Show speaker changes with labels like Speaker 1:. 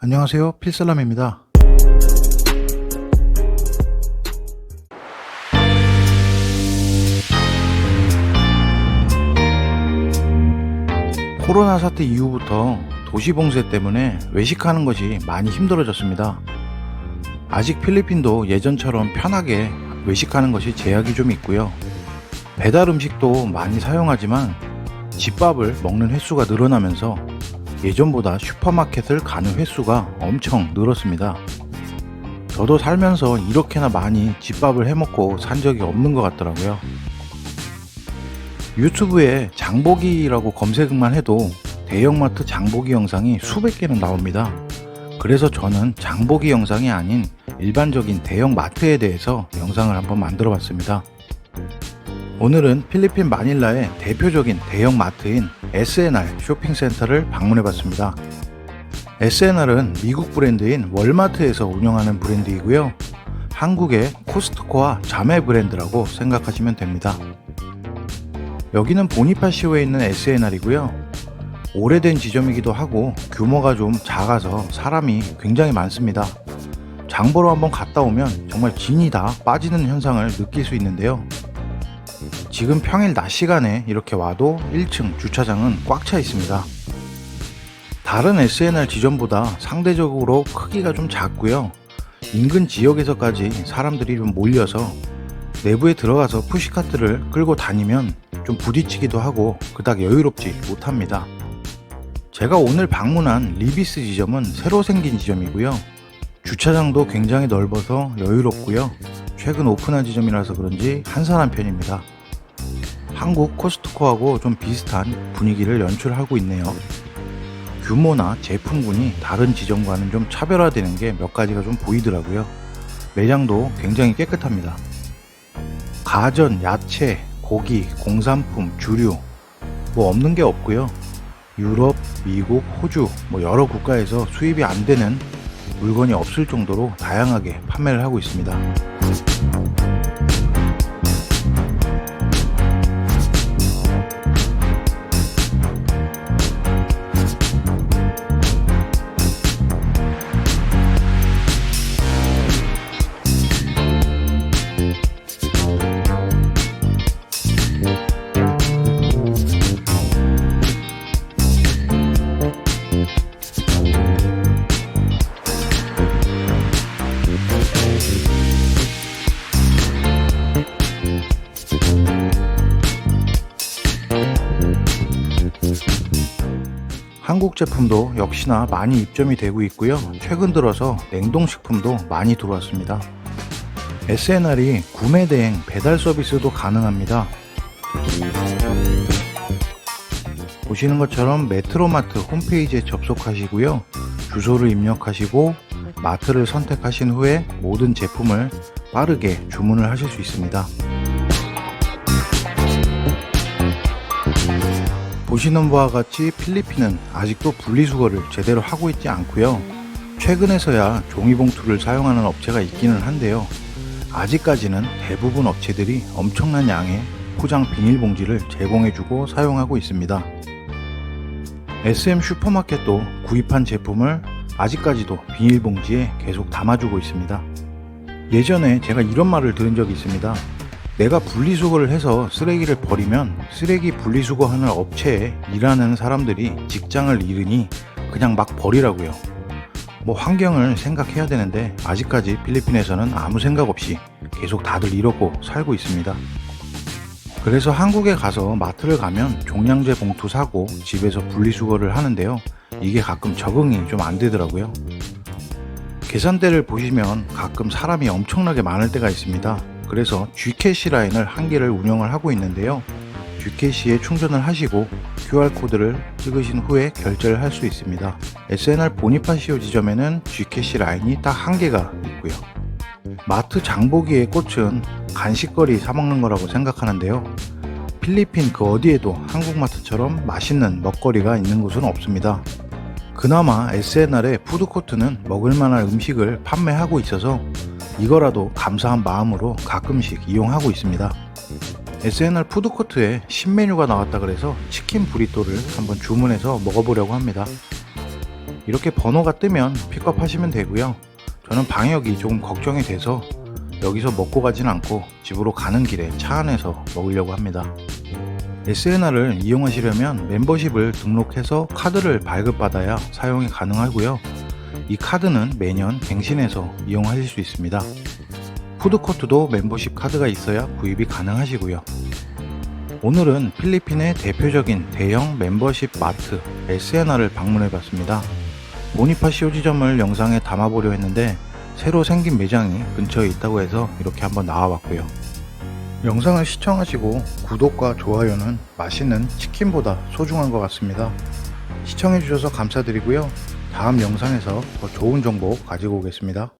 Speaker 1: 안녕하세요. 필살람입니다. 코로나 사태 이후부터 도시 봉쇄 때문에 외식하는 것이 많이 힘들어졌습니다. 아직 필리핀도 예전처럼 편하게 외식하는 것이 제약이 좀 있고요. 배달 음식도 많이 사용하지만 집밥을 먹는 횟수가 늘어나면서 예전보다 슈퍼마켓을 가는 횟수가 엄청 늘었습니다. 저도 살면서 이렇게나 많이 집밥을 해먹고 산 적이 없는 것 같더라고요. 유튜브에 장보기라고 검색만 해도 대형마트 장보기 영상이 수백 개는 나옵니다. 그래서 저는 장보기 영상이 아닌 일반적인 대형 마트에 대해서 영상을 한번 만들어 봤습니다. 오늘은 필리핀 마닐라의 대표적인 대형 마트인 SNR 쇼핑센터를 방문해 봤습니다. SNR은 미국 브랜드인 월마트에서 운영하는 브랜드이고요. 한국의 코스트코와 자매 브랜드라고 생각하시면 됩니다. 여기는 보니파시오에 있는 SNR이고요. 오래된 지점이기도 하고 규모가 좀 작아서 사람이 굉장히 많습니다. 장보러 한번 갔다 오면 정말 진이 다 빠지는 현상을 느낄 수 있는데요. 지금 평일 낮 시간에 이렇게 와도 1층 주차장은 꽉 차 있습니다. 다른 SNR 지점보다 상대적으로 크기가 좀 작고요. 인근 지역에서까지 사람들이 좀 몰려서 내부에 들어가서 푸시카트를 끌고 다니면 좀 부딪히기도 하고 그닥 여유롭지 못합니다. 제가 오늘 방문한 리비스 지점은 새로 생긴 지점이고요. 주차장도 굉장히 넓어서 여유롭고요. 최근 오픈한 지점이라서 그런지 한산한 편입니다. 한국 코스트코하고 좀 비슷한 분위기를 연출하고 있네요. 규모나 제품군이 다른 지점과는 좀 차별화되는 게 몇 가지가 좀 보이더라고요. 매장도 굉장히 깨끗합니다. 가전, 야채, 고기, 공산품, 주류 뭐 없는 게 없고요. 유럽, 미국, 호주 뭐 여러 국가에서 수입이 안 되는 물건이 없을 정도로 다양하게 판매를 하고 있습니다. 한국 제품도 역시나 많이 입점이 되고 있고요. 최근 들어서 냉동식품도 많이 들어왔습니다. SNR이 구매 대행 배달 서비스도 가능합니다. 보시는 것처럼 메트로마트 홈페이지에 접속하시고요. 주소를 입력하시고 마트를 선택하신 후에 모든 제품을 빠르게 주문을 하실 수 있습니다. 보시는 바와 같이 필리핀은 아직도 분리수거를 제대로 하고 있지 않고요. 최근에서야 종이봉투를 사용하는 업체가 있기는 한데요. 아직까지는 대부분 업체들이 엄청난 양의 포장 비닐봉지를 제공해주고 사용하고 있습니다. SM 슈퍼마켓도 구입한 제품을 아직까지도 비닐봉지에 계속 담아주고 있습니다. 예전에 제가 이런 말을 들은 적이 있습니다. 내가 분리수거를 해서 쓰레기를 버리면 쓰레기 분리수거하는 업체에 일하는 사람들이 직장을 잃으니 그냥 막 버리라고요. 뭐 환경을 생각해야 되는데 아직까지 필리핀에서는 아무 생각 없이 계속 다들 이러고 살고 있습니다. 그래서 한국에 가서 마트를 가면 종량제 봉투 사고 집에서 분리수거를 하는데요. 이게 가끔 적응이 좀 안 되더라고요. 계산대를 보시면 가끔 사람이 엄청나게 많을 때가 있습니다. 그래서 G캐시 라인을 한 개를 운영을 하고 있는데요. G캐시에 충전을 하시고 QR코드를 찍으신 후에 결제를 할 수 있습니다. SNR 보니파시오 지점에는 G캐시 라인이 딱 한 개가 있고요. 마트 장보기의 꽃은 간식거리 사먹는 거라고 생각하는데요. 필리핀 그 어디에도 한국마트처럼 맛있는 먹거리가 있는 곳은 없습니다. 그나마 SNR의 푸드코트는 먹을만한 음식을 판매하고 있어서 이거라도 감사한 마음으로 가끔씩 이용하고 있습니다. SNR 푸드코트에 신메뉴가 나왔다 그래서 치킨 브리또를 한번 주문해서 먹어보려고 합니다. 이렇게 번호가 뜨면 픽업하시면 되고요. 저는 방역이 조금 걱정이 돼서 여기서 먹고 가진 않고 집으로 가는 길에 차 안에서 먹으려고 합니다. SNR을 이용하시려면 멤버십을 등록해서 카드를 발급받아야 사용이 가능하고요. 이 카드는 매년 갱신해서 이용하실 수 있습니다. 푸드코트도 멤버십 카드가 있어야 구입이 가능하시고요. 오늘은 필리핀의 대표적인 대형 멤버십 마트 SNR을 방문해 봤습니다. 보니파시오 지점을 영상에 담아보려 했는데 새로 생긴 매장이 근처에 있다고 해서 이렇게 한번 나와봤고요. 영상을 시청하시고 구독과 좋아요는 맛있는 치킨보다 소중한 것 같습니다. 시청해주셔서 감사드리고요. 다음 영상에서 더 좋은 정보 가지고 오겠습니다.